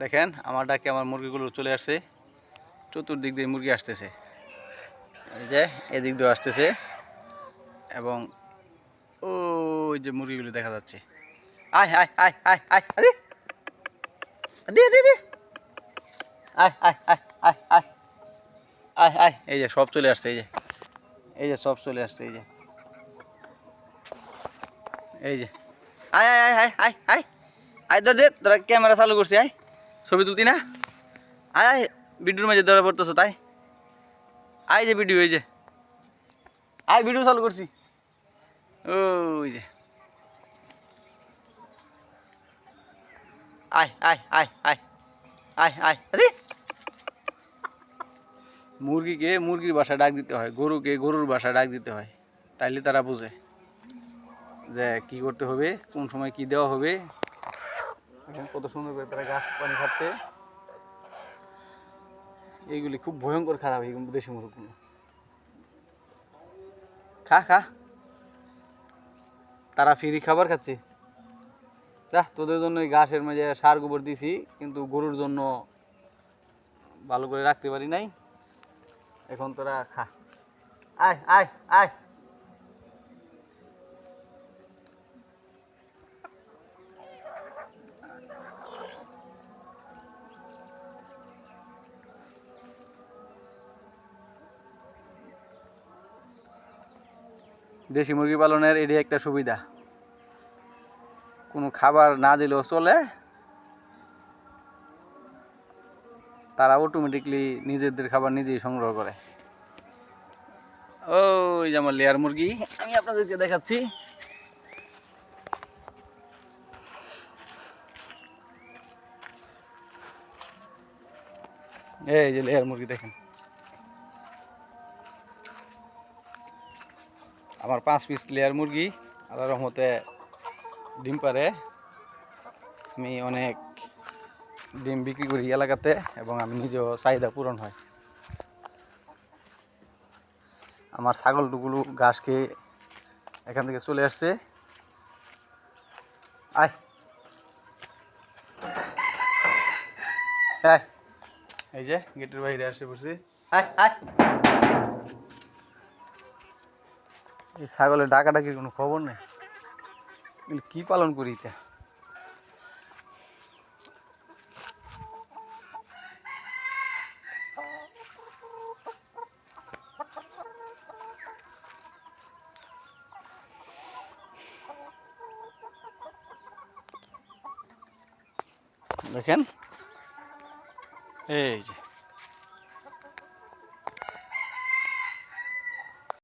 দেখেন আমার ডাকে আমার মুরগিগুলো চলে আসছে চতুর্দিক দিয়ে মুরগি আসতেছে এই যে এদিক দিয়ে আসতেছে এবং ওই যে মুরগিগুলো দেখা যাচ্ছে আয় আয় আয় আয় আয় আরে দে আয় আয় আয় আয় আয় আয় আয় এই যে সব চলে আসছে এই যে এই যে সব চলে আসছে এই যে এই যে আয় আয় আয় আয় আয় আয় আয় ধর দে তোরা ক্যামেরা চালু করছি আয় ছবি তুলতি না? আয় আয়, ভিডিওর মাঝে ধরা পড়তেছো, তাই? আয় যে ভিডিও, এই যে। আয়, ভিডিও চালু করছি। ওই যে। আয় আয় আয় আয় আয় আয়। আরে! মুরগিকে মুরগির বাসা ডাক দিতে হয়, গরুকে গরুর বাসা ডাক দিতে হয়, তাইলে তারা বুঝে যে কি করতে হবে, কোন সময় কি দেওয়া হবে এখন কত সুন্দর করে তারা গাছ পানি খাচ্ছে। এইগুলি খুব ভয়ঙ্কর খারাপ, এই দেশি মুরগগুলো। খা খা। তারা ফ্রি খাবার খাচ্ছে। যা, তোদের জন্য এই ঘাসের মাঝে সার গোবর দিছি, কিন্তু গরুর জন্য ভালো করে রাখতে পারি নাই। এখন তোরা খা। আয় আয় আয়। দেশি মুরগি পালনের এটি একটা সুবিধা। কোনো খাবার না দিলেও চলে। তারা অটোমেটিকলি নিজেদের খাবার নিজেই সংগ্রহ করে। ওই যে আমার লেয়ার মুরগি, আমি আপনাদেরকে দেখাচ্ছি। এই যে লেয়ার মুরগি দেখেন। আমার পাঁচ পিস লেয়ার মুরগি, আল্লাহ রহমতে ডিম পারে। আমি অনেক ডিম বিক্রি করি এলাকাতে এবং আমি নিজেও চাহিদা পূরণ হয়। আমার ছাগলটুগুলো ঘাস খেয়ে এখান থেকে চলে আসছে। আয়। এই যে, গেটের বাইরে আসে বসে। আয় আয়। এই ছাগলের ডাকাডাকির কোনো খবর নেই। কি পালন করি তা দেখেন? এই যে।